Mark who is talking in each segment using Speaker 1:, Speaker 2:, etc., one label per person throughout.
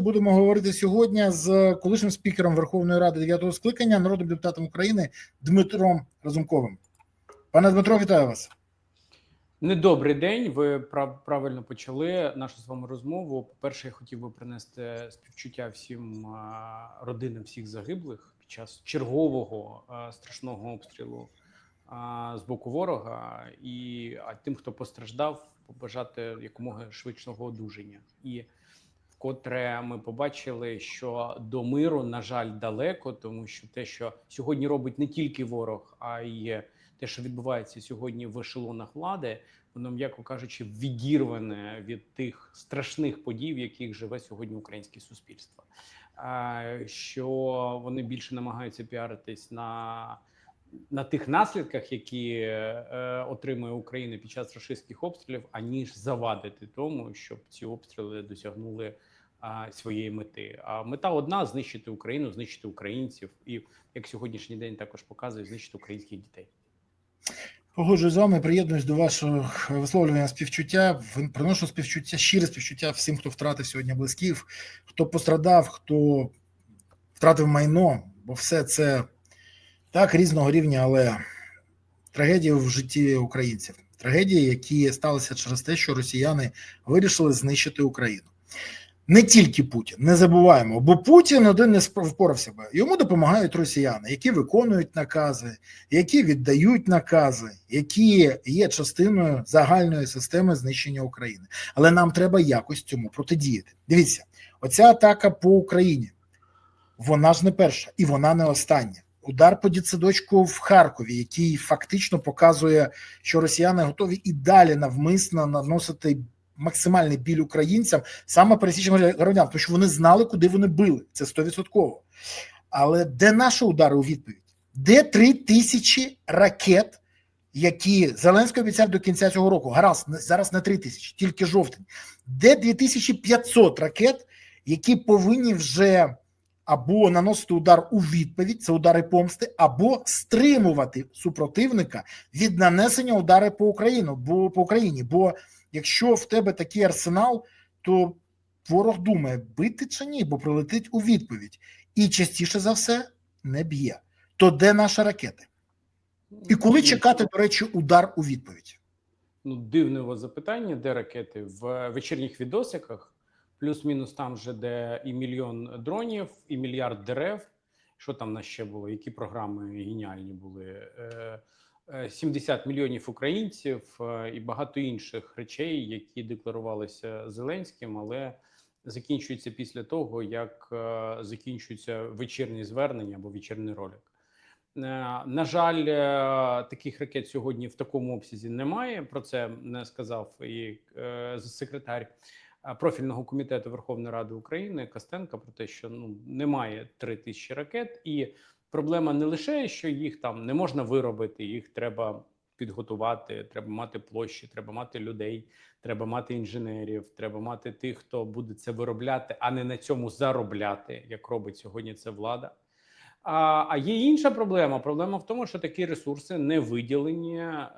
Speaker 1: Будемо говорити сьогодні з колишнім спікером Верховної Ради дев'ятого скликання, народним депутатом України Дмитром Разумковим. Пане Дмитро, вітаю вас.
Speaker 2: Недобрий день. Ви прав- правильно почали нашу з вами розмову. По перше, я хотів би принести співчуття всім родинам всіх загиблих під час чергового страшного обстрілу з боку ворога, і а тим, хто постраждав, побажати якомога швидшого одужання. І вкотре ми побачили, що до миру, на жаль, далеко, тому що те, що сьогодні робить не тільки ворог, а й те, що відбувається сьогодні в ешелонах влади, воно, м'яко кажучи, відірване від тих страшних подій, в яких живе сьогодні українське суспільство. Що вони більше намагаються піаритись на, на тих наслідках, які е, отримує Україна під час рашистських обстрілів, аніж завадити тому, щоб ці обстріли досягнули своєї мети. А мета одна знищити Україну, знищити українців, і як сьогоднішній день також показує, знищити українських дітей.
Speaker 1: Погоджуюсь з вами, приєднуюсь до вашого висловлювання співчуття. Приношу співчуття, щире співчуття всім, хто втратив сьогодні близьких, хто пострадав, хто втратив майно, бо все це так різного рівня, але трагедії в житті українців, трагедії, які сталися через те, що росіяни вирішили знищити Україну. Не тільки Путін, не забуваємо, бо Путін один не впорався би. Йому допомагають росіяни, які виконують накази, які віддають накази, які є частиною загальної системи знищення України. Але нам треба якось цьому протидіяти. Дивіться, оця атака по Україні, вона ж не перша і вона не остання. Удар по дітсадочку в Харкові, який фактично показує, що росіяни готові і далі навмисно наносити максимальний біль українцям, саме пересічним громадянам, тому що вони знали, куди вони били. Це 100%. Але де наші удари у відповідь? Де три тисячі ракет, які Зеленський обіцяв до кінця цього року? Гаразд, зараз не три тисячі, тільки жовтень. Де 2500 ракет, які повинні вже або наносити удар у відповідь, це удари помсти, або стримувати супротивника від нанесення удари по Україну, бо по Україні. Бо якщо в тебе такий арсенал, то ворог думає, бити чи ні, бо прилетить у відповідь. І частіше за все не б'є. То де наші ракети? І коли чекати, до речі, удар у відповідь?
Speaker 2: Ну, дивне у вас запитання, де ракети в вечірніх відосиках, плюс-мінус там же, де і мільйон дронів, і мільярд дерев. Що там на ще було? Які програми геніальні були? Е, 70 мільйонів українців е, і багато інших речей, які декларувалися Зеленським, але закінчуються після того, як е, закінчується вечірнє звернення або вечірній ролик. Е, На жаль, е, таких ракет сьогодні в такому обсязі немає. Про це не сказав і е, секретар е, профільного комітету Верховної Ради України Костенко про те, що ну немає три тисячі ракет, і проблема не лише що їх там не можна виробити, їх треба підготувати. Треба мати площі, треба мати людей, треба мати інженерів, треба мати тих, хто буде це виробляти, а не на цьому заробляти, як робить сьогодні це влада. А, а є інша проблема. Проблема в тому, що такі ресурси не виділені е,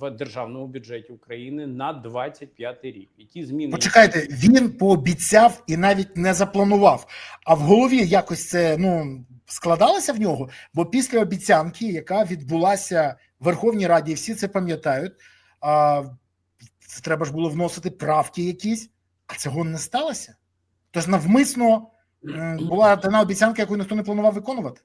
Speaker 2: в державному бюджеті України на 25 рік. І ті зміни
Speaker 1: Почекайте, він пообіцяв і навіть не запланував. А в голові якось це ну складалося в нього. Бо після обіцянки, яка відбулася в Верховній Раді, всі це пам'ятають. А це треба ж було вносити правки якісь, а цього не сталося. Тож навмисно була дана обіцянка, яку ніхто не планував виконувати.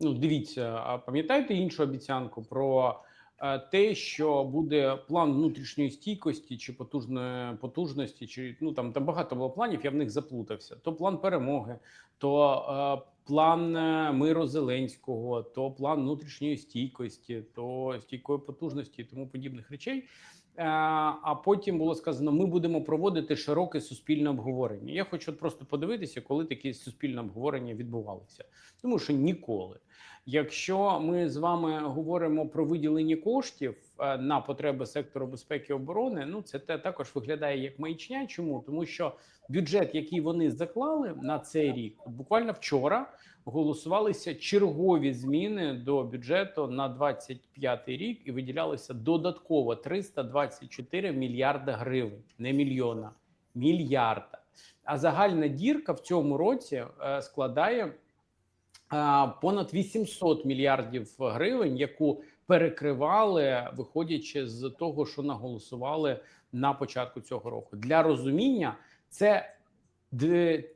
Speaker 2: Ну, дивіться, а пам'ятаєте іншу обіцянку про е, те, що буде план внутрішньої стійкості чи потужної потужності, чи ну там там багато було планів, я в них заплутався. То план перемоги, то е, план е, миру Зеленського, то план внутрішньої стійкості, то стійкої потужності і тому подібних речей. Е, А потім було сказано: ми будемо проводити широке суспільне обговорення. Я хочу просто подивитися, коли такі суспільне обговорення відбувалися, тому що ніколи. Якщо ми з вами говоримо про виділення коштів е, на потреби сектору безпеки і оборони, ну це те також виглядає як маячня. Чому тому, що бюджет, який вони заклали на цей рік, буквально вчора голосувалися чергові зміни до бюджету на 25 рік і виділялося додатково 324 мільярда гривень, не мільйона, мільярда. А загальна дірка в цьому році е, складає понад 800 мільярдів гривень, яку перекривали, виходячи з того, що наголосували на початку цього року. Для розуміння це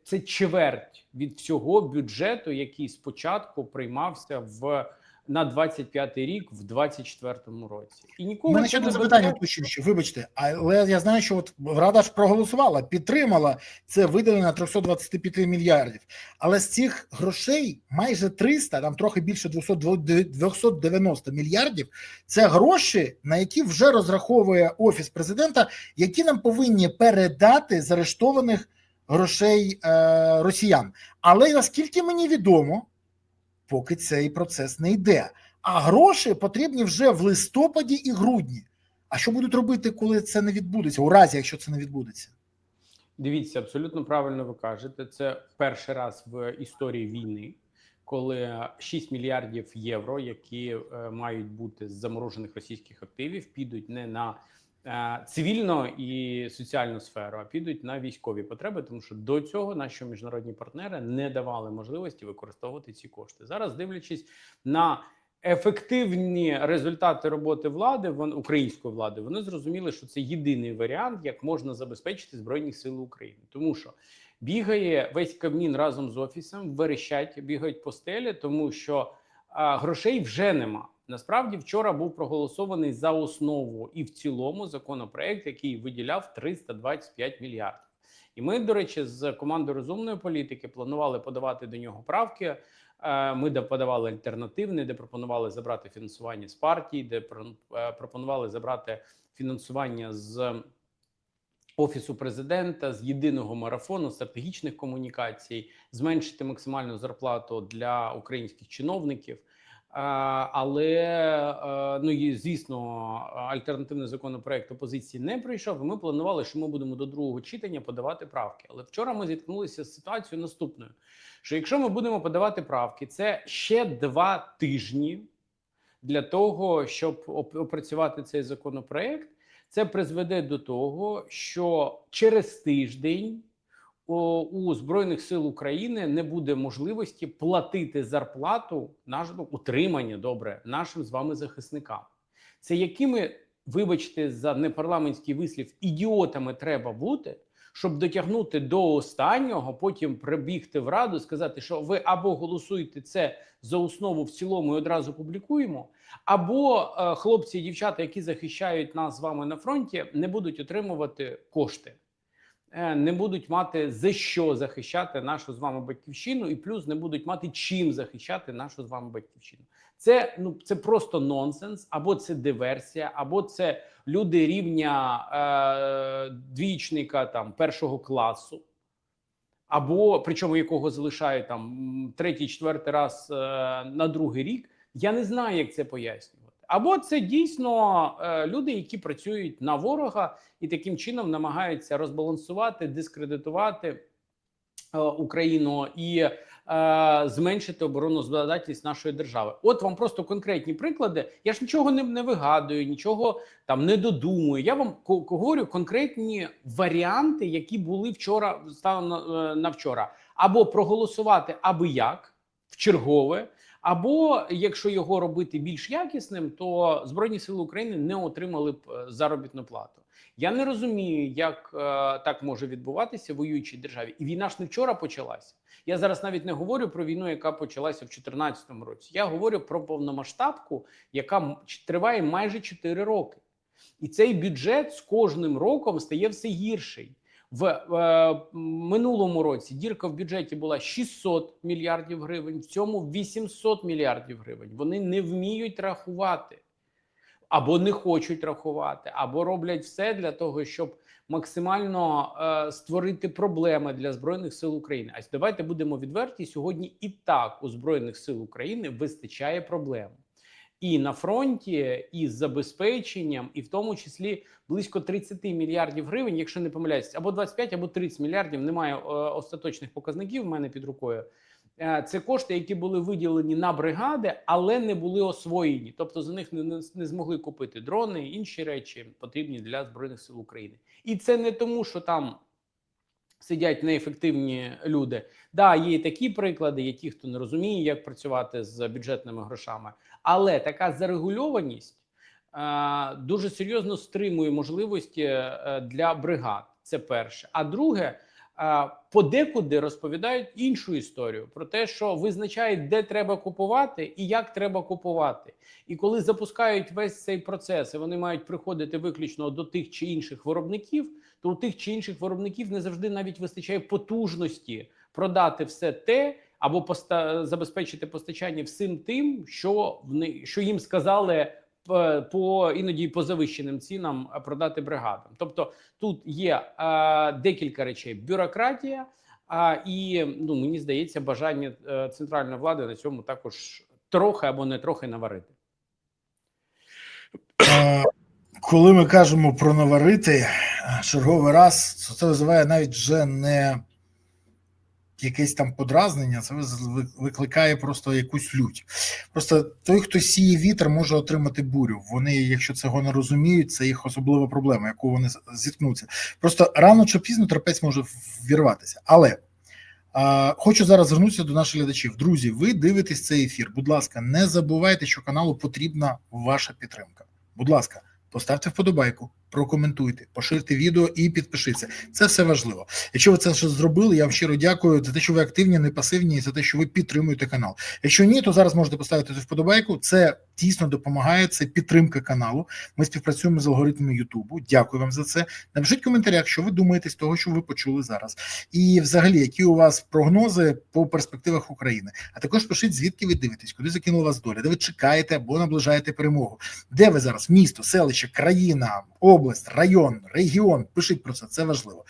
Speaker 2: це чверть від всього бюджету, який спочатку приймався в на 25-й рік в 24-му році. І
Speaker 1: У
Speaker 2: нікого
Speaker 1: мене ще
Speaker 2: не
Speaker 1: запитання
Speaker 2: дозволяє.
Speaker 1: вибачте, але я знаю, що от Рада ж проголосувала, підтримала це виділення 325 мільярдів. Але з цих грошей майже 300, там трохи більше 200, 290 мільярдів. Це гроші, на які вже розраховує офіс президента, які нам повинні передати з арештованих грошей е, росіян. Але наскільки мені відомо, поки цей процес не йде. А гроші потрібні вже в листопаді і грудні. А що будуть робити, коли це не відбудеться? У разі, якщо це не відбудеться?
Speaker 2: Дивіться, абсолютно правильно ви кажете. Це перший раз в історії війни, коли 6 мільярдів євро, які е, мають бути з заморожених російських активів, підуть не на цивільну і соціальну сферу, а підуть на військові потреби, тому що до цього наші міжнародні партнери не давали можливості використовувати ці кошти. Зараз, дивлячись на ефективні результати роботи влади, вон української влади, вони зрозуміли, що це єдиний варіант, як можна забезпечити збройні сили України, тому що бігає весь Кабмін разом з офісом, верещать, бігають по стелі, тому що а, грошей вже нема. Насправді, вчора був проголосований за основу і в цілому законопроект, який виділяв 325 мільярдів. І ми, до речі, з командою розумної політики планували подавати до нього правки. Е, Ми де подавали альтернативний, де пропонували забрати фінансування з партій, де е, пропонували забрати фінансування з офісу президента, з єдиного марафону стратегічних комунікацій, зменшити максимальну зарплату для українських чиновників. Е, Але е, ну звісно, альтернативний законопроект опозиції не прийшов. і Ми планували, що ми будемо до другого читання подавати правки. Але вчора ми зіткнулися з ситуацією наступною: що якщо ми будемо подавати правки, це ще два тижні для того, щоб опрацювати цей законопроект. Це призведе до того, що через тиждень у, збройних сил України не буде можливості платити зарплату наш, ну, утримання добре нашим з вами захисникам. Це якими, вибачте, за непарламентський вислів, ідіотами треба бути, щоб дотягнути до останнього, потім прибігти в раду, сказати, що ви або голосуєте це за основу в цілому і одразу публікуємо, або е, хлопці і дівчата, які захищають нас з вами на фронті, не будуть отримувати кошти, не будуть мати за що захищати нашу з вами батьківщину, і плюс не будуть мати чим захищати нашу з вами батьківщину. Це ну це просто нонсенс, або це диверсія, або це люди рівня е, двічника там першого класу. Або причому якого залишають там третій, четвертий раз е, на другий рік, я не знаю, як це пояснювати. Або це дійсно е, люди, які працюють на ворога і таким чином намагаються розбалансувати, дискредитувати е, Україну і е, зменшити обороноздатність нашої держави. От вам просто конкретні приклади. Я ж нічого не, не вигадую, нічого там не додумую. Я вам говорю конкретні варіанти, які були вчора станом на вчора, або проголосувати аби як в чергове. Або якщо його робити більш якісним, то збройні сили України не отримали б е, заробітну плату. Я не розумію, як е, так може відбуватися в воюючій державі, і війна ж не вчора почалася. Я зараз навіть не говорю про війну, яка почалася в 2014 році. Я говорю про повномасштабку, яка триває майже 4 роки. І цей бюджет з кожним роком стає все гірший. В е, минулому році дірка в бюджеті була 600 мільярдів гривень, в цьому 800 мільярдів гривень. Вони не вміють рахувати або не хочуть рахувати, або роблять все для того, щоб максимально е, створити проблеми для збройних сил України. А давайте будемо відверті. Сьогодні і так у збройних сил України вистачає проблем. І на фронті, і з забезпеченням, і в тому числі близько 30 мільярдів гривень, якщо не помиляюсь, або 25, або 30 мільярдів. Немає е, остаточних показників в мене під рукою. Е, Це кошти, які були виділені на бригади, але не були освоєні. Тобто за них не, не, не змогли купити дрони інші речі, потрібні для збройних сил України. І це не тому, що там сидять неефективні люди. Да, є і такі приклади, є ті, хто не розуміє, як працювати з бюджетними грошами, але така зарегульованість е, дуже серйозно стримує можливості е, для бригад. Це перше. А друге, е, подекуди розповідають іншу історію про те, що визначають, де треба купувати і як треба купувати. І коли запускають весь цей процес, і вони мають приходити виключно до тих чи інших виробників, то у тих чи інших виробників не завжди навіть вистачає потужності продати все те або поста забезпечити постачання всім тим, що вони що їм сказали по іноді по завищеним цінам продати бригадам. Тобто тут є е, декілька речей: бюрократія. А і ну мені здається, бажання е, центральної влади на цьому також трохи або не трохи наварити.
Speaker 1: Е, Коли ми кажемо про наварити е, черговий раз, це визиває навіть вже не якесь там подразнення, це викликає просто якусь лють. Просто той, хто сіє вітер, може отримати бурю. Вони, якщо цього не розуміють, це їх особлива проблема, яку вони зіткнуться. Просто рано чи пізно терпець може вірватися. Але а, хочу зараз звернутися до наших глядачів. Друзі, ви дивитесь цей ефір. Будь ласка, не забувайте, що каналу потрібна ваша підтримка. Будь ласка, поставте вподобайку, прокоментуйте, поширте відео і підпишіться. Це все важливо. Якщо ви це вже зробили, я вам щиро дякую за те, що ви активні, не пасивні, і за те, що ви підтримуєте канал. Якщо ні, то зараз можете поставити цю вподобайку. Це дійсно допомагає. Це підтримка каналу. Ми співпрацюємо з алгоритмами Ютубу. Дякую вам за це. Напишіть в коментарях, що ви думаєте з того, що ви почули зараз, і взагалі, які у вас прогнози по перспективах України. А також пишіть, звідки ви дивитесь, куди закинула вас доля, де ви чекаєте або наближаєте перемогу. Де ви зараз? Місто, селище, країна, область, район, регіон. Пишіть про це, це важливо.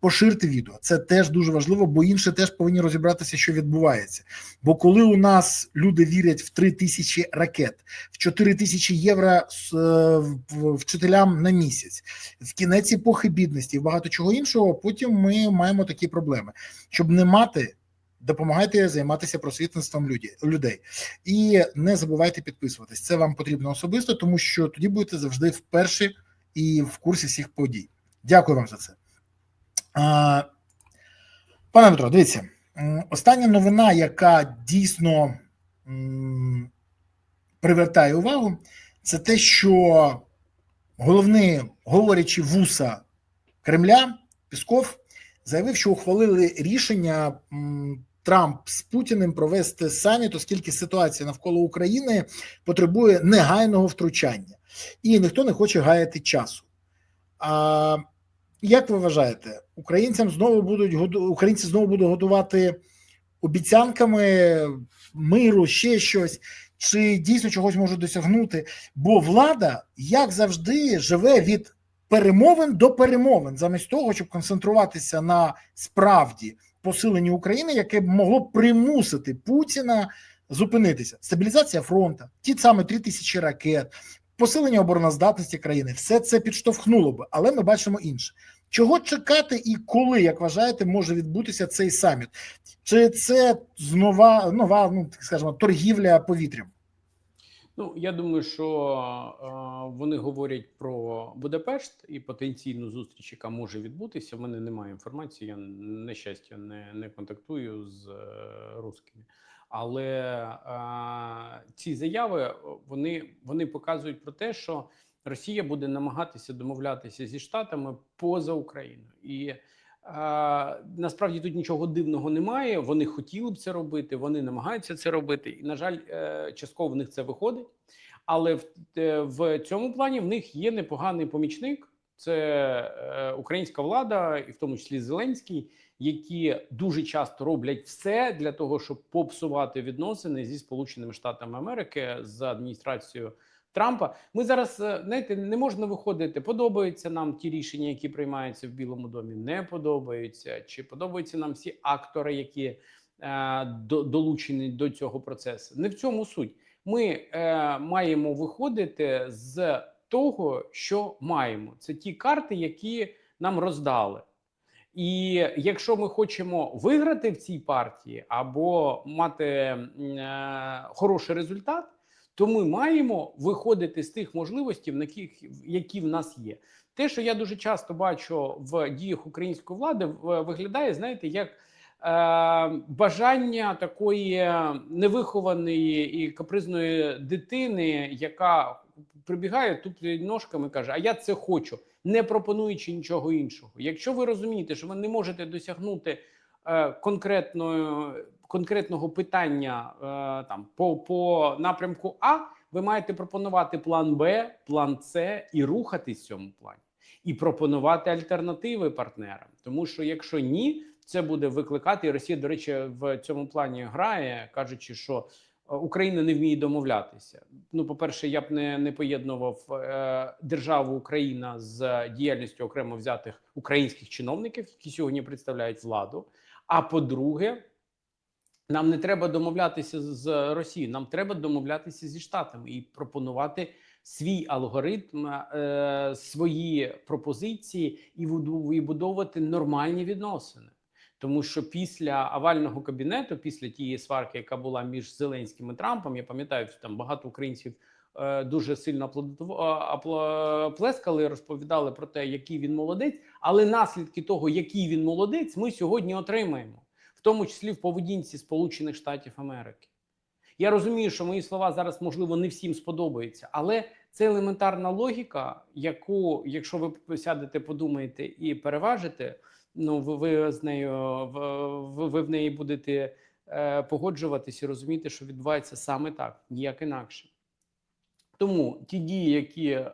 Speaker 1: Поширте відео, це теж дуже важливо, бо інші теж повинні розібратися, що відбувається. Бо коли у нас люди вірять в 3 тисячі ракет, в 4 тисячі євро е, вчителям на місяць, в кінець епохи бідності, і багато чого іншого, потім ми маємо такі проблеми. Щоб не мати. Допомагайте займатися просвітництвом людей і не забувайте підписуватись. Це вам потрібно особисто, тому що тоді будете завжди вперше і в курсі всіх подій. Дякую вам за це. Пане Дмитро, дивіться, остання новина, яка дійсно привертає увагу, це те, що головний говорячи вуса Кремля Пісков заявив, що ухвалили рішення Трамп з Путіним провести саміт, оскільки ситуація навколо України потребує негайного втручання, і ніхто не хоче гаяти часу. А як ви вважаєте, українцям знову будуть українці знову будуть годувати обіцянками миру, ще щось, чи дійсно чогось можуть досягнути? Бо влада, як завжди, живе від перемовин до перемовин, замість того, щоб концентруватися на справді посиленні України, яке могло примусити Путіна зупинитися. Стабілізація фронту, ті саме три тисячі ракет, посилення обороноздатності країни, все це підштовхнуло би, але ми бачимо інше. Чого чекати і коли, як вважаєте, може відбутися цей саміт? Чи це знова нова, ну так скажемо, торгівля повітрям?
Speaker 2: Ну я думаю, що вони говорять про Будапешт і потенційну зустріч, яка може відбутися. У мене немає інформації. Я на щастя не, не контактую з е, русскими. Але ці заяви вони, вони показують про те, що Росія буде намагатися домовлятися зі штатами поза Україною, і насправді тут нічого дивного немає. Вони хотіли б це робити, вони намагаються це робити, і на жаль, е, частково в них це виходить. Але в, е, в цьому плані в них є непоганий помічник. Це е, українська влада, і в тому числі Зеленський, які дуже часто роблять все для того, щоб попсувати відносини зі Сполученими Штатами Америки з адміністрацією Трампа. Ми зараз е, знаєте, не можна виходити. Подобаються нам ті рішення, які приймаються в Білому домі, не подобаються, чи подобаються нам всі актори, які е, долучені до цього процесу. Не в цьому суть. Ми е, маємо виходити з того, що маємо. Це ті карти, які нам роздали. І якщо ми хочемо виграти в цій партії або мати е, хороший результат, то ми маємо виходити з тих можливостей, на яких, які в нас є. Те, що я дуже часто бачу в діях української влади, виглядає, знаєте, як е, бажання такої невихованої і капризної дитини, яка прибігає тут ножками каже: А я це хочу, не пропонуючи нічого іншого. Якщо ви розумієте, що ви не можете досягнути е, конкретної, конкретного питання е, там по, по напрямку А, ви маєте пропонувати план Б, план С і рухатись в цьому плані, і пропонувати альтернативи партнерам. Тому що якщо ні, це буде викликати і Росія, до речі, в цьому плані грає, кажучи, що е, Україна не вміє домовлятися. Ну, по-перше, я б не, не поєднував е, державу Україна з діяльністю окремо взятих українських чиновників, які сьогодні представляють владу. А по-друге, нам не треба домовлятися з Росією, нам треба домовлятися зі Штатами і пропонувати свій алгоритм, е, свої пропозиції і будувати нормальні відносини. Тому що після авального кабінету, після тієї сварки, яка була між Зеленським і Трампом, я пам'ятаю, що там багато українців е, дуже сильно плескали, розповідали про те, який він молодець. Але наслідки того, який він молодець, ми сьогодні отримаємо, тому числі в поведінці Сполучених Штатів Америки. Я розумію, що мої слова зараз можливо не всім сподобаються, але це елементарна логіка, яку, якщо ви сядете, подумаєте і переважите, ну ви, ви з нею ви, ви в неї будете е, погоджуватись і розуміти, що відбувається саме так, ніяк інакше. Тому ті дії, які е,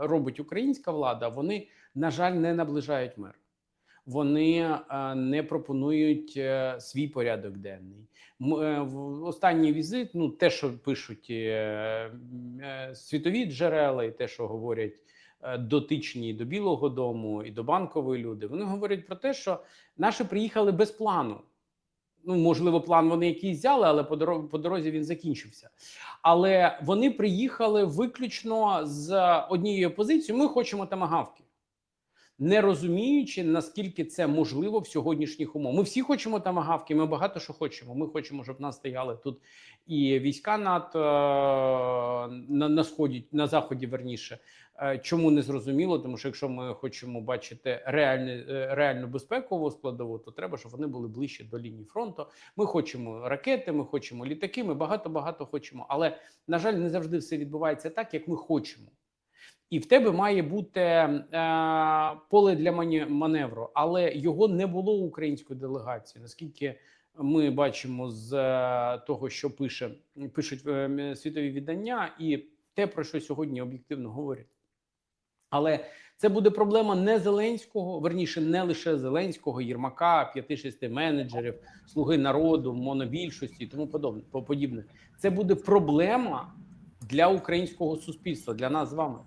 Speaker 2: робить українська влада, вони, на жаль, не наближають мир. Вони е, не пропонують е, свій порядок денний. Е, останній візит, ну те, що пишуть світові джерела, і те, що говорять дотичні до Білого Дому, і до банкової люди, вони говорять про те, що наші приїхали без плану. Ну, можливо, план вони якийсь взяли, але по дорозі, по дорозі він закінчився. Але вони приїхали виключно з однією позицією: ми хочемо тамагавки не розуміючи, наскільки це можливо в сьогоднішніх умовах. Ми всі хочемо тамагавки, ми багато що хочемо. Ми хочемо, щоб в нас стояли тут і війська НАТО е, на, на сході, на заході, верніше. Е, Чому не зрозуміло? Тому що якщо ми хочемо бачити е, реальну безпекову складову, то треба, щоб вони були ближче до лінії фронту. Ми хочемо ракети, ми хочемо літаки, ми багато багато хочемо. Але на жаль, не завжди все відбувається так, як ми хочемо і в тебе має бути е, поле для маневру, але його не було української делегації. Наскільки ми бачимо з е, того, що пише пишуть е, світові видання, і те, про що сьогодні об'єктивно говорять. Але це буде проблема не Зеленського, верніше, не лише Зеленського, Єрмака, п'яти-шести менеджерів, слуги народу, монобільшості і тому подобне. Це буде проблема для українського суспільства, для нас з вами.